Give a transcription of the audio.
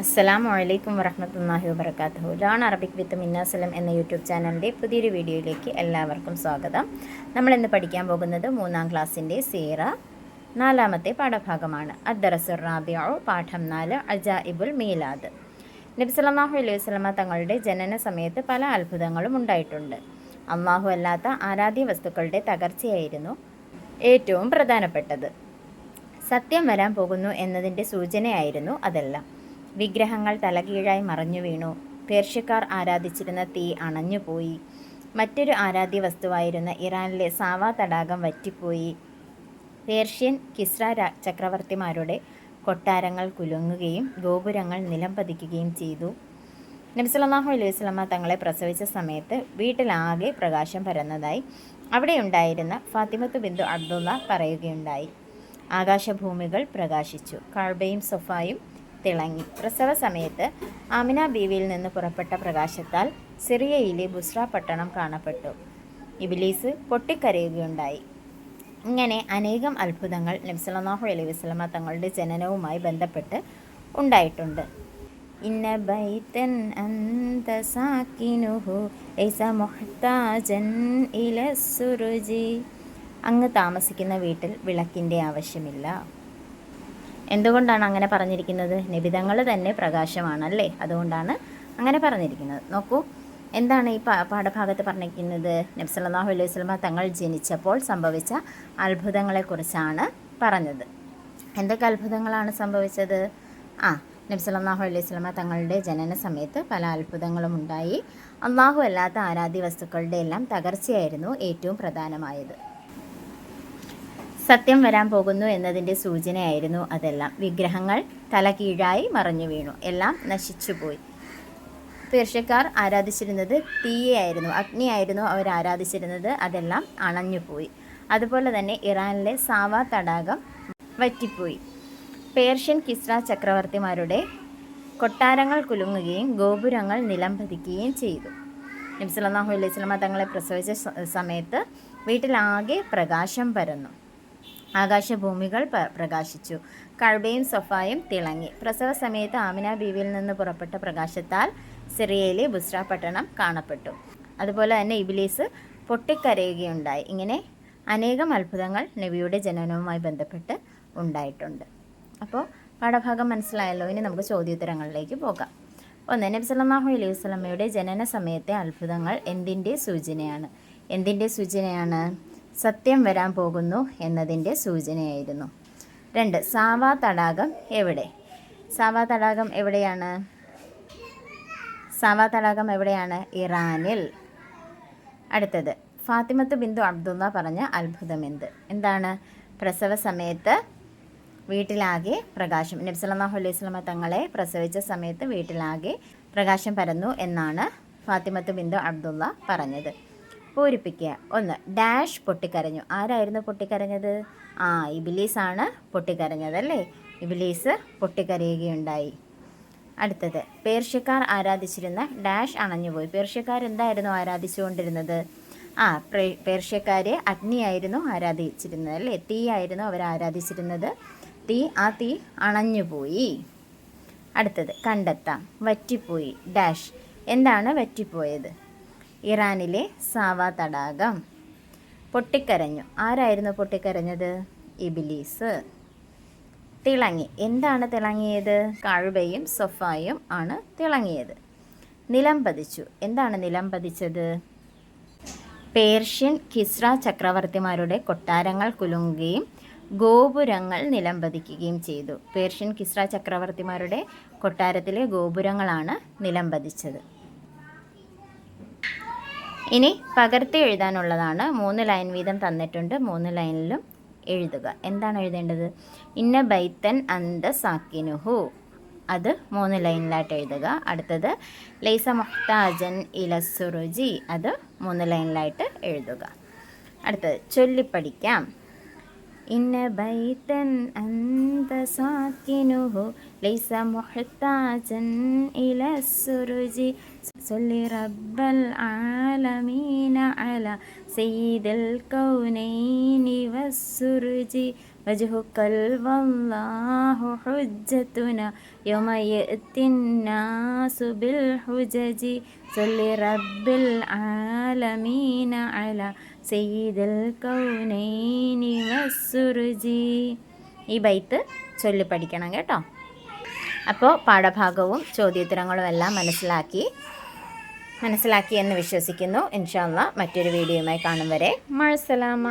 അസ്സലാമു അലൈക്കും വറഹമത്തല്ലാഹി വബർക്കാത്തു ലാൺ അറബിക് വിത്ത് മിന്നാസലം എന്ന യൂട്യൂബ് ചാനലിന്റെ പുതിയൊരു വീഡിയോയിലേക്ക് എല്ലാവർക്കും സ്വാഗതം. നമ്മൾ ഇന്ന് പഠിക്കാൻ പോകുന്നത് മൂന്നാം ക്ലാസ്സിന്റെ സീറ നാലാമത്തെ പാഠഭാഗമാണ്. അദ്ദറസുർ റാബിയോ പാഠം നാല് അജായിബുൽ മീലാദ്. നബി അലൈഹി വസ്ലമ തങ്ങളുടെ ജനന സമയത്ത് പല അത്ഭുതങ്ങളും ഉണ്ടായിട്ടുണ്ട്. അള്ളാഹു അല്ലാത്ത ആരാധ്യ വസ്തുക്കളുടെ തകർച്ചയായിരുന്നു ഏറ്റവും പ്രധാനപ്പെട്ടത്. സത്യം വരാൻ പോകുന്നു എന്നതിന്റെ സൂചനയായിരുന്നു അതെല്ലാം. വിഗ്രഹങ്ങൾ തലകീഴായി മറഞ്ഞു വീണു. പേർഷ്യക്കാർ ആരാധിച്ചിരുന്ന തീ അണഞ്ഞുപോയി. മറ്റൊരു ആരാധ്യ വസ്തുവായിരുന്ന ഇറാനിലെ സാവാ തടാകം വറ്റിപ്പോയി. പേർഷ്യൻ കിസ്ര ചക്രവർത്തിമാരുടെ കൊട്ടാരങ്ങൾ കുലുങ്ങുകയും ഗോപുരങ്ങൾ നിലം പതിക്കുകയും ചെയ്തു. നബ്സലാഹു അലൈഹി വസല്ലമ തങ്ങളെ പ്രസവിച്ച സമയത്ത് വീട്ടിലാകെ പ്രകാശം പരന്നതായി അവിടെയുണ്ടായിരുന്ന ഫാത്തിമത്ത് ബിന്ദു അബ്ദുള്ള പറയുകയുണ്ടായി. ആകാശഭൂമികൾ പ്രകാശിച്ചു. കാഴ്ബയും സൊഫായും തിളങ്ങി. പ്രസവ സമയത്ത് ആമിന ബീവിയിൽ നിന്ന് പുറപ്പെട്ട പ്രകാശത്താൽ സിറിയയിലെ ബുസ്ര പട്ടണം കാണപ്പെട്ടു. ഇബിലീസ് പൊട്ടിക്കരയുകയുണ്ടായി. ഇങ്ങനെ അനേകം അത്ഭുതങ്ങൾ നബ്സലാഹു അലൈഹി വസ്ലമ തങ്ങളുടെ ജനനവുമായി ബന്ധപ്പെട്ട് ഉണ്ടായിട്ടുണ്ട്. ഇന്ന ബൈതൻ അന്ത മുഹ്താജൻ അങ്ങ് താമസിക്കുന്ന വീട്ടിൽ വിളക്കിന്റെ ആവശ്യമില്ല. എന്തുകൊണ്ടാണ് അങ്ങനെ പറഞ്ഞിരിക്കുന്നത്? നിബിതങ്ങൾ തന്നെ പ്രകാശമാണല്ലേ? അതുകൊണ്ടാണ് അങ്ങനെ പറഞ്ഞിരിക്കുന്നത്. നോക്കൂ എന്താണ് ഈ പാഠഭാഗത്ത് പറഞ്ഞിരിക്കുന്നത്? നബ്സല്ലാഹു അലൈഹി സ്വലമ തങ്ങൾ ജനിച്ചപ്പോൾ സംഭവിച്ച അത്ഭുതങ്ങളെക്കുറിച്ചാണ് പറഞ്ഞത്. എന്തൊക്കെ അത്ഭുതങ്ങളാണ് സംഭവിച്ചത്? ആ നബ്സല്ലാഹു അലൈഹി സ്വലമ തങ്ങളുടെ ജനന സമയത്ത് പല അത്ഭുതങ്ങളും ഉണ്ടായി. അള്ളാഹു അല്ലാത്ത ആരാധ്യ വസ്തുക്കളുടെ എല്ലാം തകർച്ചയായിരുന്നു ഏറ്റവും പ്രധാനമായത്. സത്യം വരാൻ പോകുന്നു എന്നതിന്റെ സൂചനയായിരുന്നു അതെല്ലാം. വിഗ്രഹങ്ങൾ തല കീഴായി മറഞ്ഞു വീണു. എല്ലാം നശിച്ചുപോയി പേർഷ്യക്കാർ ആരാധിച്ചിരുന്നത് തീയായിരുന്നു അഗ്നിയായിരുന്നു അവർ ആരാധിച്ചിരുന്നത്. അതെല്ലാം അണഞ്ഞുപോയി അതുപോലെ തന്നെ ഇറാനിലെ സാവ തടാകം വറ്റിപ്പോയി. പേർഷ്യൻ കിസ്ര ചക്രവർത്തിമാരുടെ കൊട്ടാരങ്ങൾ കുലുങ്ങുകയും ഗോപുരങ്ങൾ നിലംപതിക്കുകയും ചെയ്തു. നബി അല്ലെ വസല്ലമ തങ്ങളെ പ്രസവിച്ച സമയത്ത് വീട്ടിലാകെ പ്രകാശം പരന്നു. ആകാശഭൂമികൾ പ്രകാശിച്ചു. കഴബയും സൊഫായും തിളങ്ങി. പ്രസവ സമയത്ത് ആമിന ബീവിയിൽ നിന്ന് പുറപ്പെട്ട പ്രകാശത്താൽ സിറിയയിലെ ബുസ്ര പട്ടണം കാണപ്പെട്ടു. അതുപോലെ തന്നെ ഇബിലീസ് പൊട്ടിക്കരയുകയുണ്ടായി. ഇങ്ങനെ അനേകം അത്ഭുതങ്ങൾ നബിയുടെ ജനനവുമായി ബന്ധപ്പെട്ട് ഉണ്ടായിട്ടുണ്ട്. അപ്പോൾ പാഠഭാഗം മനസ്സിലായല്ലോ? ഇനി നമുക്ക് ചോദ്യോത്തരങ്ങളിലേക്ക് പോകാം. ഒന്ന് നബി സല്ലല്ലാഹു അലൈഹി വസ്ലമയുടെ ജനന സമയത്തെ അത്ഭുതങ്ങൾ എന്തിന്റെ സൂചനയാണ്? എന്തിന്റെ സൂചനയാണ്? സത്യം വരാൻ പോകുന്നു എന്നതിന്റെ സൂചനയായിരുന്നു. രണ്ട് സാവാ തടാകം എവിടെ? സാവാ തടാകം എവിടെയാണ്? സാവാ തടാകം എവിടെയാണ്? ഇറാനിൽ. അടുത്തത് ഫാത്തിമത്ത് ബിന്ദു അബ്ദുള്ള പറഞ്ഞ അത്ഭുതം എന്ത്? എന്താണ്? പ്രസവ സമയത്ത് വീട്ടിലാകെ പ്രകാശം. നബി അലൈഹി വസല്ലമ തങ്ങളെ പ്രസവിച്ച സമയത്ത് വീട്ടിലാകെ പ്രകാശം പരന്നു എന്നാണ് ഫാത്തിമത്ത് ബിന്ദു അബ്ദുള്ള പറഞ്ഞത്. പൂരിപ്പിക്കുക. ഒന്ന് ഡാഷ് പൊട്ടിക്കരഞ്ഞു. ആരായിരുന്നു പൊട്ടിക്കരഞ്ഞത്? ആ ഇബിലീസ് ആണ് പൊട്ടിക്കരഞ്ഞത് അല്ലേ? ഇബിലീസ് പൊട്ടിക്കരയുകയുണ്ടായി. അടുത്തത് പേർഷ്യക്കാർ ആരാധിച്ചിരുന്ന ഡാഷ് അണഞ്ഞുപോയി. പേർഷ്യക്കാർ എന്തായിരുന്നു ആരാധിച്ചുകൊണ്ടിരുന്നത്? ആ പേർഷ്യക്കാരെ അഗ്നിയായിരുന്നു ആരാധിച്ചിരുന്നത് അല്ലേ? തീയായിരുന്നു അവർ ആരാധിച്ചിരുന്നത്. തീ ആ തീ അണഞ്ഞുപോയി. അടുത്തത് കണ്ടെത്താം. വറ്റിപ്പോയി. ഡാഷ് എന്താണ് വറ്റിപ്പോയത്? ഇറാനിലെ സാവ തടാകം. പൊട്ടിക്കരഞ്ഞു. ആരായിരുന്നു പൊട്ടിക്കരഞ്ഞത്? ഇബിലീസ്. തിളങ്ങി. എന്താണ് തിളങ്ങിയത്? കഴുവയും സൊഫായും ആണ് തിളങ്ങിയത്. നിലം പതിച്ചു. എന്താണ് നിലം പതിച്ചത്? പേർഷ്യൻ കിസ്ര ചക്രവർത്തിമാരുടെ കൊട്ടാരങ്ങൾ കുലുങ്ങുകയും ഗോപുരങ്ങൾ നിലം പതിക്കുകയും ചെയ്തു. പേർഷ്യൻ കിസ്ര ചക്രവർത്തിമാരുടെ കൊട്ടാരത്തിലെ ഗോപുരങ്ങളാണ് നിലം പതിച്ചത്. ഇനി പകർത്തി എഴുതാനുള്ളതാണ്. മൂന്ന് ലൈൻ വീതം തന്നിട്ടുണ്ട്. മൂന്ന് ലൈനിലും എഴുതുക. എന്താണ് എഴുതേണ്ടത്? ഇന്ന ബൈത്തൻ അന്ത സാക്കിനുഹു. അത് മൂന്ന് ലൈനിലായിട്ട് എഴുതുക. അടുത്തത് ലൈസ മുഹ്താജൻ ഇലസുറുജി അത് മൂന്ന് ലൈനിലായിട്ട് എഴുതുക. അടുത്തത് ചൊല്ലിപ്പഠിക്കാം. إن بيتا أنت ساكنه ليس محتاجا إلى السرج صل رب العالمين على سيد الكونين والسرج وجهك والله حجتنا يوم يأتي الناس بالحجج صل رب العالمين على ചെയ്തൽ കൗനൈനിവസുരുചി ഈ ബൈത്ത് ചൊല്ലി പഠിക്കണം കേട്ടോ. അപ്പോൾ പാഠഭാഗവും ചോദ്യോത്തരങ്ങളും എല്ലാം മനസ്സിലാക്കി മനസ്സിലാക്കി എന്ന് വിശ്വസിക്കുന്നു. ഇൻഷാല്ല മറ്റൊരു വീഡിയോയുമായി കാണും വരെ. മഴസലാമ